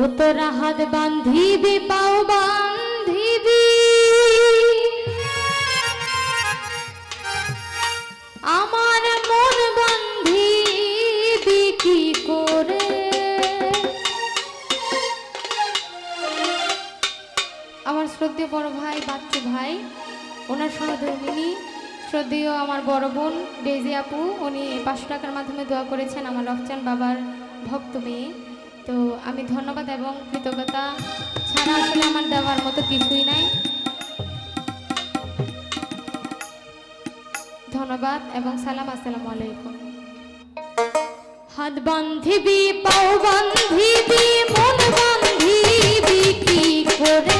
ও তোরা হাত বান্ধিবি, পাও বান্ধিবি। আমার মন বান্ধিবি কি করে? আমার শ্রদ্ধেয় বড় ভাই, বাচ্চু ভাই, ওনার সহধর্মিনী, শ্রদ্ধেয় আমার বড় বোন ডেজি আপু, উনি পাঁচশো টাকার মাধ্যমে দোয়া করেছেন আমার রফচান বাবার ভক্ত মেয়ে। তো আমি ধন্যবাদ এবং কৃতজ্ঞতা ছাড়া আসলে আমার দেওয়ার মতো কিছুই নাই। ধন্যবাদ এবং সালাম, আসসালামু আলাইকুম। হাত বান্ধিবি, পাও বান্ধিবি, মন বান্ধিবি, কি করে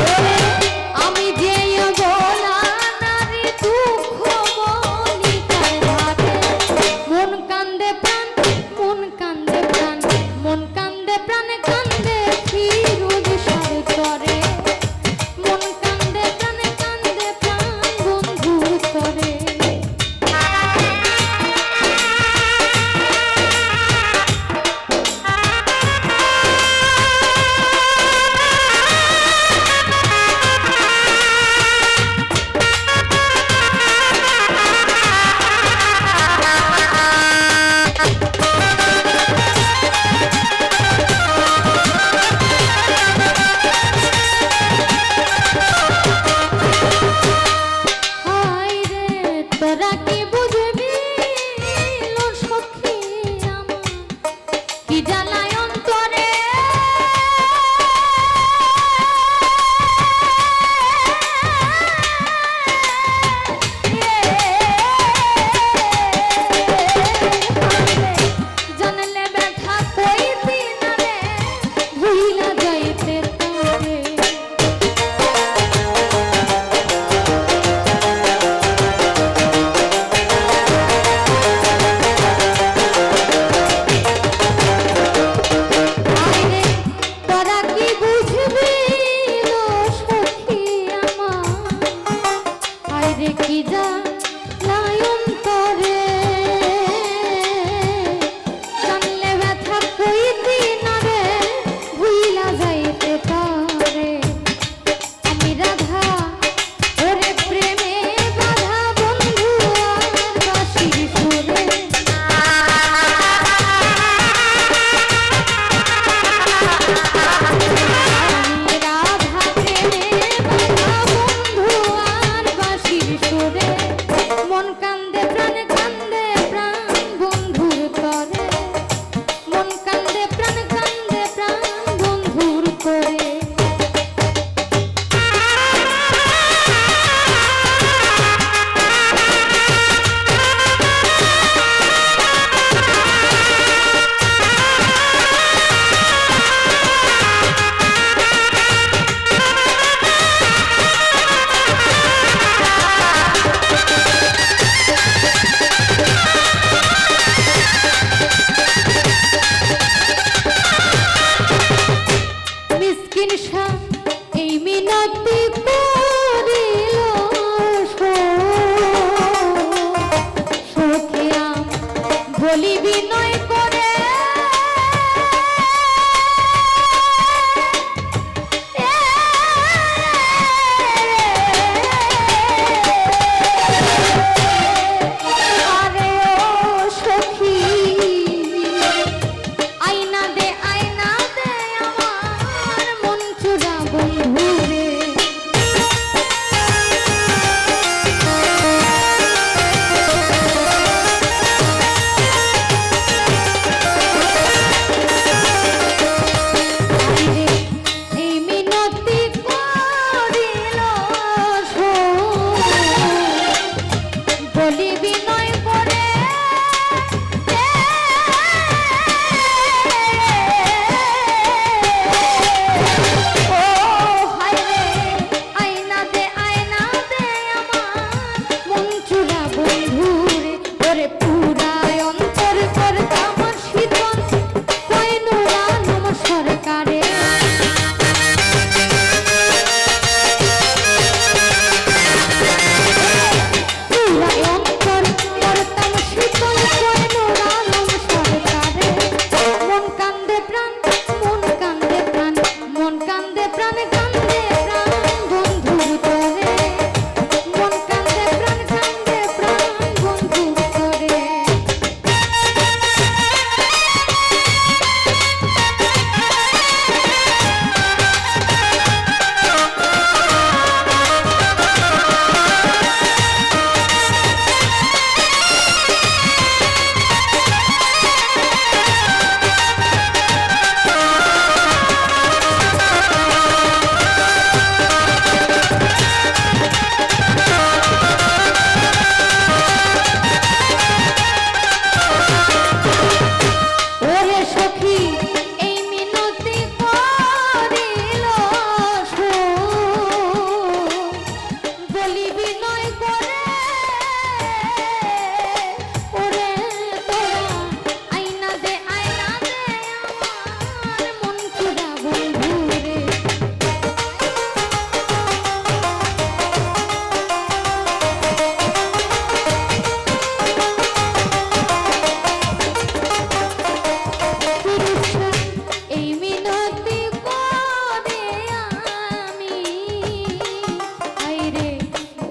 Yeah.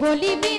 বলিবি